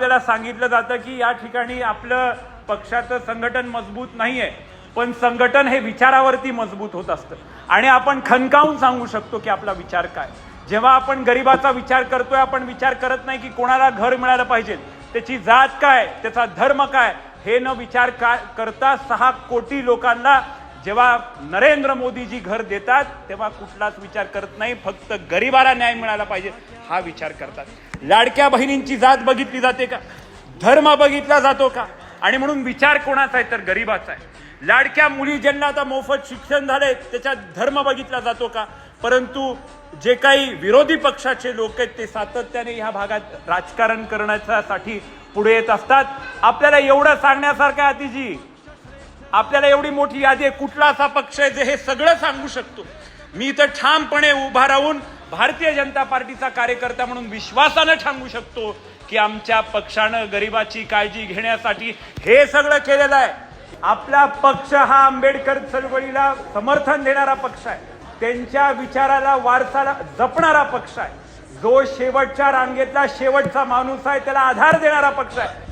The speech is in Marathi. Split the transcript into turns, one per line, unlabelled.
आपल्याला सांगितलं जातं की या ठिकाणी आपलं पक्षाचं संघटन मजबूत नाही आहे पण संघटन हे विचारावरती मजबूत होत असतं. आणि आपण खनकावून सांगू शकतो की आपला विचार काय. जेव्हा आपण गरिबाचा विचार करतोय आपण विचार करत नाही की कोणाला घर मिळालं पाहिजे. त्याची जात काय त्याचा धर्म काय हे न विचार का करता सहा कोटी लोकांना जेव्हा नरेंद्र मोदीजी घर देतात तेव्हा कुठलाच विचार करत नाही. फक्त गरिबाला न्याय मिळाला पाहिजे हा विचार करतात. लाडक्या बहिणींची जात बघितली जाते का? धर्म बघितला जातो का? आणि म्हणून विचार कोणाचा आहे तर गरिबाचा आहे. लाडक्या मुली ज्यांना आता मोफत शिक्षण झाले त्याच्यात धर्म बघितला जातो का? परंतु जे काही विरोधी पक्षाचे लोक आहेत ते सातत्याने ह्या भागात राजकारण करण्यासाठी पुढे येत असतात. आपल्याला एवढं सांगण्यासारखं अतिजी आपल्याला एवढी मोठी यादी आहे. कुठला असा पक्ष आहे जे हे सगळं सांगू शकतो? मी इथं ठामपणे उभा राहून भारतीय जनता पार्टीचा कार्यकर्ता म्हणून विश्वासानं सांगू शकतो की आमच्या पक्षानं गरिबाची काळजी घेण्यासाठी हे सगळं केलेलं आहे. आपला पक्ष हा आंबेडकर चळवळीला समर्थन देणारा पक्ष आहे. त्यांच्या विचाराला वारसाला जपणारा पक्ष आहे. जो शेवटच्या रांगेतला शेवटचा माणूस आहे त्याला आधार देणारा पक्ष आहे.